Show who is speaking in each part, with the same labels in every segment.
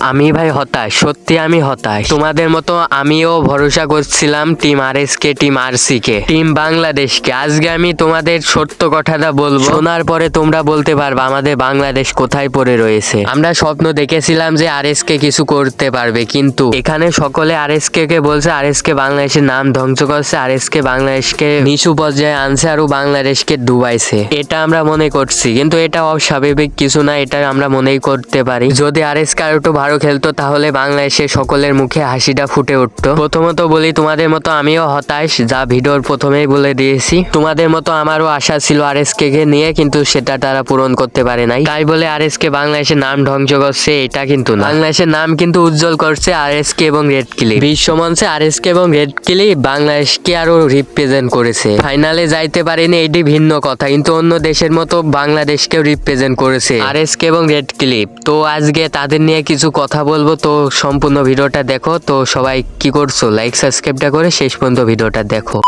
Speaker 1: আমি ভাই হতাশ, সত্যি আমি হতাশ। তোমাদের মতো আমিও ভরসা করছিলাম টিম আর এস কে টিম আর সি কে টিম বাংলাদেশকে। আজকে আমি তোমাদের সত্য কথাটা বলব। শোনার পরে তোমরা বলতে পারবে আমাদের বাংলাদেশ কোথায় পড়ে রয়েছে। আমরা স্বপ্ন দেখেছিলাম যে আর এস কে কিছু করতে পারবে, কিন্তু এখানে সকলে আর এস কে কে বলছে আর এস কে বাংলাদেশের নাম ধ্বংস করছে আর এস কে বাংলাদেশকে নিচু পর্যায়ে আনছে আরও বাংলাদেশকে ডুবাইছে। এটা আমরা মনে করছি, কিন্তু এটা অস্বাভাবিক কিছু না, এটা আমরা মনেই করতে পারি। যদি আর এস কে আর একটু ভালো খেলতো তাহলে বাংলাদেশে সকলের মুখে হাসিটা ফুটে উঠতো। প্রথমত বলি তোমাদের মতো আমিও হতাশ, যা ভিডিওর প্রথমেই বলে দিয়েছি। তোমাদের মতো আমারও আশা ছিল আর এস কে নিয়ে, কিন্তু সেটা তারা পূরণ করতে পারে নাই। তাই বলে আর এস কে বাংলাদেশের নাম ধ্বংস করছে, এটা কিন্তু না। বাংলাদেশের নাম কিন্তু উজ্জ্বল করছে আর এস কে এবং রেড কিলি বিশ্ব মঞ্চে আর এস কে এবং রেড কিলি বাংলাদেশকে আরও রিপ্রেজেন্ট করেছে। ফাইনালে যাইতে পারেনি, এটি ভিন্ন কথা, কিন্তু অন্য দেশের মতো বাংলাদেশকেও রিপ্রেজেন্ট করেছে। আর এস কে এবং রেড ক্লিপ তো আজকে তাদের নিয়ে কিছু কথা বলব, তো সম্পূর্ণ ভিডিওটা দেখো। তো সবাই কি করছ? লাইক সাবস্ক্রাইবটা করে শেষ পর্যন্ত ভিডিওটা দেখো।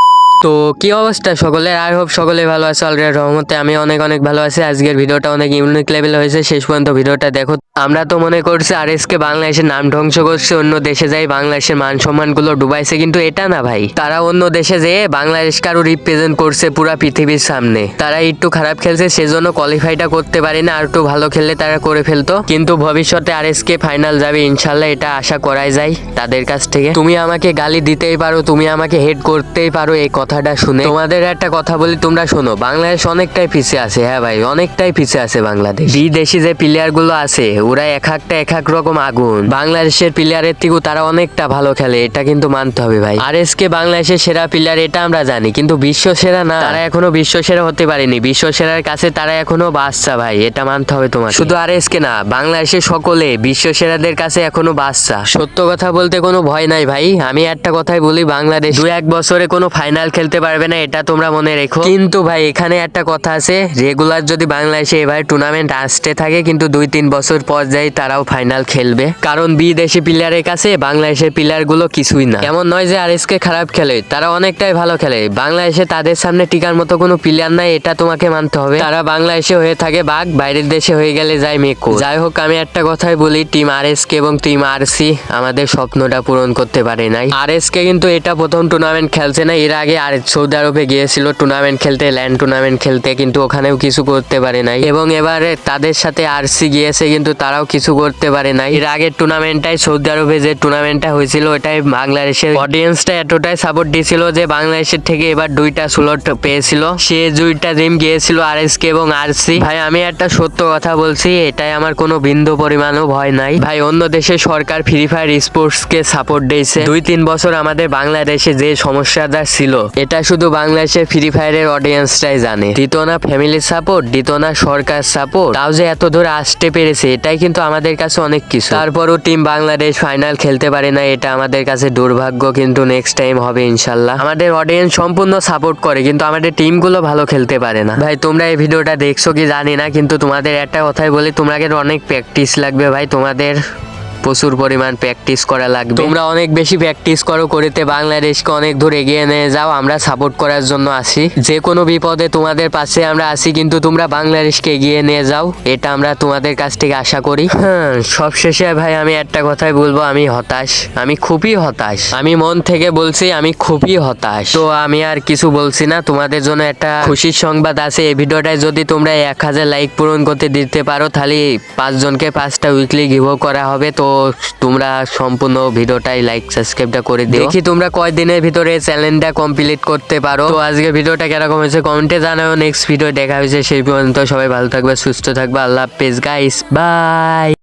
Speaker 1: তো কি অবস্থা? সকলের আই হোপ সকলে ভালো আছে অলরেডি রহমতে আমি অনেক অনেক ভালো আছি। আজকের ভিডিওটা অনেক ইউনিক লেভেল হয়েছে, শেষ পর্যন্ত ভিডিওটা দেখো। আমরা তো মনে করছি আর এস কে বাংলাদেশের নাম ধ্বংস করছে, অন্য দেশে যাই বাংলাদেশের মান সম্মানগুলো ডুবাইছে, কিন্তু এটা না ভাই। তারা অন্য দেশে যেয়ে বাংলাদেশকে আরও রিপ্রেজেন্ট করছে পুরা পৃথিবীর সামনে। তারা একটু খারাপ খেলছে, সেজন্য কোয়ালিফাইটা করতে পারে না, আর একটু ভালো খেললে তারা করে ফেলতো। কিন্তু ভবিষ্যতে আর এস কে ফাইনাল যাবে, ইনশাল্লাহ এটা আশা করাই যায় তাদের কাছ থেকে। তুমি আমাকে গালি দিতেই পারো, তুমি আমাকে হেড করতেই পারো, এই কথাটা শুনে তোমাদের একটা কথা বলি, তোমরা শোনো, বাংলাদেশ অনেকটাই পিছিয়ে আছে হ্যাঁ ভাই, অনেকটাই পিছিয়ে আছে বাংলাদেশ। বিদেশি যে প্লেয়ারগুলো আছে, ওরা এক একটা, এক এক রকম আগুন। বাংলাদেশের প্লেয়ারের থেকেও তারা অনেকটা ভালো খেলে, এটা কিন্তু মানতে হবে ভাই। আর এস কে বাংলাদেশের সেরা প্লেয়ার এটা আমরা জানি, কিন্তু বিশ্ব সেরা না। তারা এখনও বিশ্ব সেরা হতে পারেনি বিশ্ব সেরার কাছে তারা এখনও বাচ্চা ভাই, এটা মানতে হবে তোমার শুধু আর এস কে না, বাংলাদেশের সকলে বিশ্ব সেরাদের কাছে এখনও বাচ্চা সত্য কথা বলতে কোনো ভয় নাই ভাই, আমি একটা কথাই বলি, বাংলাদেশ দু এক বছরে কোনো ফাইনাল খেলতে পারবে না, এটা তোমরা মনে রেখো। কিন্তু ভাই, এখানে একটা কথা আছে রেগুলার যদি বাংলাদেশে এবার টুর্নামেন্ট আসতে থাকে, কিন্তু দুই তিন বছর পর যাই তারাও ফাইনাল খেলবে। কারণ বিদেশি প্লেয়ারের কাছে বাংলাদেশের প্লেয়ারগুলো কিছুই না। এমন নয় যে আর কে খারাপ খেলে, তারা অনেকটাই ভালো খেলে। বাংলাদেশে তাদের সামনে টিকার মতো কোনো প্লেয়ার নাই, এটা তোমাকে মানতে হবে। তারা বাংলাদেশে হয়ে থাকে বাঘ, বাইরের দেশে হয়ে গেলে যায় মেকো। যাই হোক, আমি একটা কথাই বলি টিম আর কে এবং টিম আর সি আমাদের স্বপ্নটা পূরণ করতে পারে নাই। আর কে কিন্তু এটা প্রথম টুর্নামেন্ট খেলছে না, এর আগে আর সৌদি আরবে গিয়েছিল টুর্নামেন্ট খেলতে ল্যান্ড টুর্নামেন্ট খেলতে, কিন্তু ওখানেও কিছু করতে পারে নাই। এবং এবারে তাদের সাথে আরসি গিয়েছে, কিন্তু তারাও কিছু করতে পারে নাই। এর আগের টুর্নামেন্টটাই সৌদি আরবে যে টুর্নামেন্টটা হয়েছিল, ওটাই বাংলাদেশের অডিয়েন্সটা এতটাই সাপোর্ট দিয়েছিল যে বাংলাদেশের থেকে এবার দুইটা স্লট পেয়েছিল। সে দুইটা টিম গিয়েছিল আর এস কে এবং আরসি ভাই, আমি একটা সত্য কথা বলছি, এটাই আমার কোনো বিন্দু পরিমাণও ভয় নাই। ভাই, অন্য দেশের সরকার ফ্রি ফায়ার স্পোর্টস কে সাপোর্ট দিয়েছে। দুই তিন বছর আমাদের বাংলাদেশে যে সমস্যাটা ছিল এটা শুধু বাংলাদেশের ফ্রি ফায়ারের অডিয়েন্সটাই জানে। দিত না ফ্যামিলি সাপোর্ট দিত না, সরকার সাপোর্ট তাও যে এত ধরে আসতে পেরেছে, এটাই কিন্তু আমাদের কাছে অনেক কিছু। তারপরও টিম বাংলাদেশ ফাইনাল খেলতে পারে না, এটা আমাদের কাছে দুর্ভাগ্য, কিন্তু নেক্সট টাইম হবে ইনশাল্লাহ। আমাদের অডিয়েন্স সম্পূর্ণ সাপোর্ট করে, কিন্তু আমাদের টিমগুলো ভালো খেলতে পারে না। ভাই, তোমরা এই ভিডিওটা দেখছ কি জানি না, কিন্তু তোমাদের একটা কথাই বলি, তোমাদের অনেক প্র্যাকটিস লাগবে ভাই, তোমাদের প্রচুর পরিমাণ প্র্যাকটিস করা লাগবে। তোমরা অনেক বেশি প্র্যাকটিস করো করিতে বাংলাদেশকে অনেক দূর এগিয়ে নিয়ে যাও আমরা সাপোর্ট করার জন্য আসি। যে কোনো বিপদে তোমাদের পাশে আমরা আসি কিন্তু তোমরা বাংলাদেশকে এগিয়ে নিয়ে যাও এটা আমরা তোমাদের কাছ থেকে আশা করি। হ্যাঁ সবশেষে ভাই আমি একটা কথাই বলব আমি হতাশ। আমি খুবই হতাশ। আমি মন থেকে বলছি আমি খুবই হতাশ। তো আমি আর কিছু বলছি না তোমাদের জন্য একটা খুশির সংবাদ আছে। এই ভিডিওটায় যদি তোমরা এক হাজার লাইক পূরণ করতে দিতে পারো তাহলে পাঁচজনকে পাঁচটা উইকলি গিভ করা হবে। তো তোমরা সম্পূর্ণ ভিডিওটাই লাইক সাবস্ক্রাইবটা করে দিও। দেখি তোমরা কয় দিনের ভিতরে চ্যানেলটা কমপ্লিট করতে পারো। তো আজকে ভিডিওটা কীরকম হয়েছে কমেন্টে জানাও। নেক্সট ভিডিও দেখা হয়েছে সেই পর্যন্ত সবাই ভালো থাকবে, সুস্থ থাকবে। আল্লাহ হাফেজ গাইস বাই